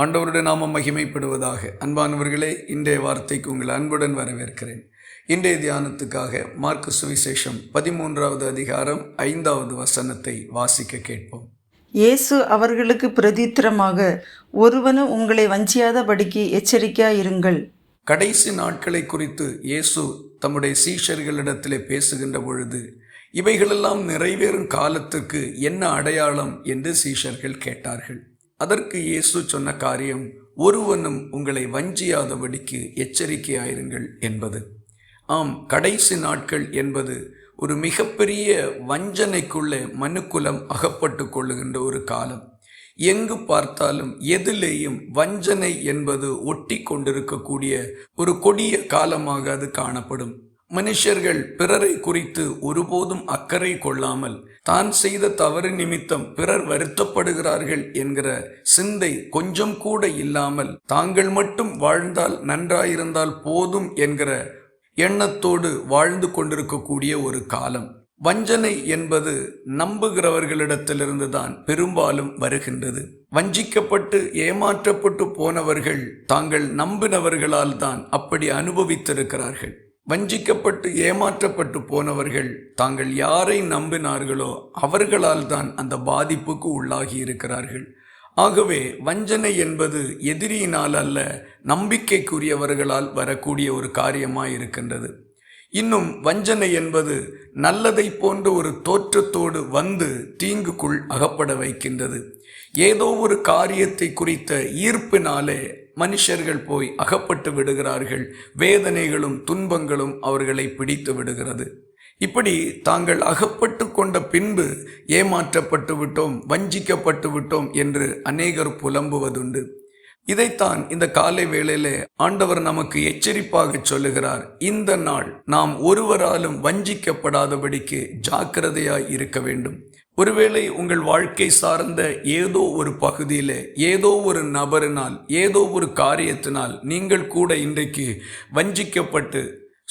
ஆண்டவருடைய நாமம் மகிமைப்படுவதாக. அன்பானவர்களே இன்றைய வார்த்தைக்கு உங்கள் அன்புடன் வரவேற்கிறேன். இன்றைய தியானத்துக்காக மார்க்கு சுவிசேஷம் பதிமூன்றாவது அதிகாரம் ஐந்தாவது வசனத்தை வாசிக்க கேட்போம். இயேசு அவர்களுக்கு பிரதித்திரமாக ஒருவனும் உங்களை வஞ்சியாதபடிக்கு எச்சரிக்கையாயிருங்கள். கடைசி நாட்களை குறித்து இயேசு தம்முடைய சீஷர்களிடத்திலே பேசுகின்ற பொழுது இவைகளெல்லாம் நிறைவேறும் காலத்துக்கு என்ன அடையாளம்? என்று சீஷர்கள் கேட்டார்கள். அதற்கு இயேசு சொன்ன காரியம் ஒருவனும் உங்களை வஞ்சியாதபடிக்கு எச்சரிக்கையாயிருங்கள் என்பது. ஆம் கடைசி நாட்கள் என்பது ஒரு மிகப்பெரிய வஞ்சனைக்குள்ளே மனுக்குலம் அகப்பட்டு கொள்ளுகின்ற ஒரு காலம். எங்கு பார்த்தாலும் எதிலேயும் வஞ்சனை என்பது ஒட்டி கொண்டிருக்கக்கூடிய ஒரு கொடிய காலமாக அது காணப்படும். மனுஷர்கள் பிறரை குறித்து ஒருபோதும் அக்கறை கொள்ளாமல் தான் செய்த தவறு நிமித்தம் பிறர் வருத்தப்படுகிறார்கள் என்கிற சிந்தை கொஞ்சம் கூட இல்லாமல் தாங்கள் மட்டும் வாழ்ந்தால் நன்றாயிருந்தால் போதும் என்கிற எண்ணத்தோடு வாழ்ந்து கொண்டிருக்கக்கூடிய ஒரு காலம். வஞ்சனை என்பது நம்புகிறவர்களிடத்திலிருந்து தான் பெரும்பாலும் வருகின்றது. வஞ்சிக்கப்பட்டு ஏமாற்றப்பட்டு போனவர்கள் தாங்கள் நம்பினவர்களால் தான் அப்படி அனுபவித்திருக்கிறார்கள். வஞ்சிக்கப்பட்டு ஏமாற்றப்பட்டு போனவர்கள் தாங்கள் யாரை நம்பினார்களோ அவர்களால் தான் அந்த பாதிப்புக்கு உள்ளாகி இருக்கிறார்கள். ஆகவே வஞ்சனை என்பது எதிரியினால் அல்ல நம்பிக்கைக்குரியவர்களால் வரக்கூடிய ஒரு காரியமாக இருக்கின்றது. இன்னும் வஞ்சனை என்பது நல்லதை போன்ற ஒரு தோற்றத்தோடு வந்து தீங்குக்குள் அகப்பட வைக்கின்றது. ஏதோ ஒரு காரியத்தை குறித்த ஈர்ப்பினாலே மனுஷர்கள் போய் அகப்பட்டு விடுகிறார்கள். வேதனைகளும் துன்பங்களும் அவர்களை பிடித்து விடுகிறது. இப்படி தாங்கள் அகப்பட்டு கொண்ட பின்பு ஏமாற்றப்பட்டு விட்டோம் வஞ்சிக்கப்பட்டு விட்டோம் என்று அநேகர் புலம்புவதுண்டு. இதைத்தான் இந்த காலை வேளையிலே ஆண்டவர் நமக்கு எச்சரிப்பாக சொல்லுகிறார். இந்த நாள் நாம் ஒருவராலும் வஞ்சிக்கப்படாதபடிக்கு ஜாக்கிரதையாய் இருக்க வேண்டும். ஒருவேளை உங்கள் வாழ்க்கை சார்ந்த ஏதோ ஒரு பகுதியில் ஏதோ ஒரு நபரினால் ஏதோ ஒரு காரியத்தினால் நீங்கள் கூட இன்றைக்கு வஞ்சிக்கப்பட்டு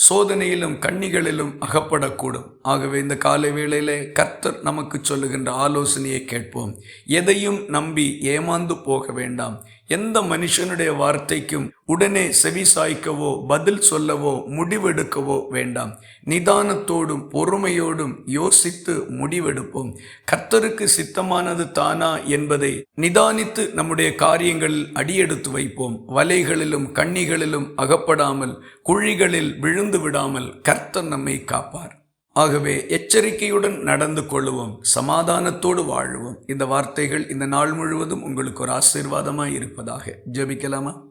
சோதனையிலும் கண்ணிகளிலும் அகப்படக்கூடும். ஆகவே இந்த காலை வேளையிலே கர்த்தர் நமக்கு சொல்லுகின்ற ஆலோசனையை கேட்போம். எதையும் நம்பி ஏமாந்து போக வேண்டாம். எந்த மனுஷனுடைய வார்த்தைக்கும் உடனே செவி சாய்க்கவோ பதில் சொல்லவோ முடிவெடுக்கவோ வேண்டாம். நிதானத்தோடும் பொறுமையோடும் யோசித்து முடிவெடுப்போம். கர்த்தருக்கு சித்தமானது தானா என்பதை நிதானித்து நம்முடைய காரியங்களில் அடியெடுத்து வைப்போம். வலைகளிலும் கண்ணிகளிலும் அகப்படாமல் குழிகளில் விழுந்து விடாமல் கர்த்தர் நம்மை காப்பார். ஆகவே எச்சரிக்கையுடன் நடந்து கொள்ளுவோம் சமாதானத்தோடு வாழுவோம். இந்த வார்த்தைகள் இந்த நாள் முழுவதும் உங்களுக்கு ஒரு ஆசீர்வாதமாக இருப்பதாக. ஜபிக்கலாமா?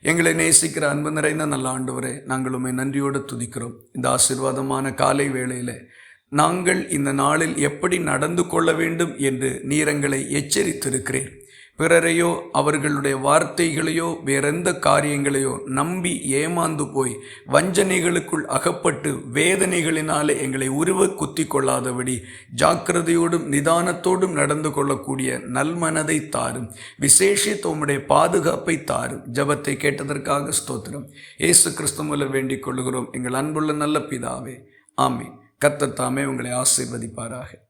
எங்களை நேசிக்கிற அன்பு நிறைந்த நல்ல ஆண்டவரே நாங்கள் உண்மை நன்றியோடு துதிக்கிறோம். இந்த ஆசீர்வாதமான காலை வேளையில் நாங்கள் இந்த நாளில் எப்படி நடந்து கொள்ள வேண்டும் என்று நீரங்களை எச்சரித்திருக்கிறேன் பிறரையோ அவர்களுடைய வார்த்தைகளையோ வேறெந்த காரியங்களையோ நம்பி ஏமாந்து போய் வஞ்சனைகளுக்குள் அகப்பட்டு வேதனைகளினாலே எங்களை உருவ குத்தி கொள்ளாதபடி ஜாக்கிரதையோடும் நிதானத்தோடும் நடந்து கொள்ளக்கூடிய நல்மனதை தாரும். விசேஷத்தோமுடைய உம்முடைய பாதுகாப்பை தாரும். ஜபத்தை கேட்டதற்காக ஸ்தோத்திரம். ஏசு கிறிஸ்துமல வேண்டிக் கொள்கிறோம் எங்கள் அன்புள்ள நல்ல பிதாவே. ஆமே கத்தத்தாமே உங்களை ஆசீர்வதிப்பாராக.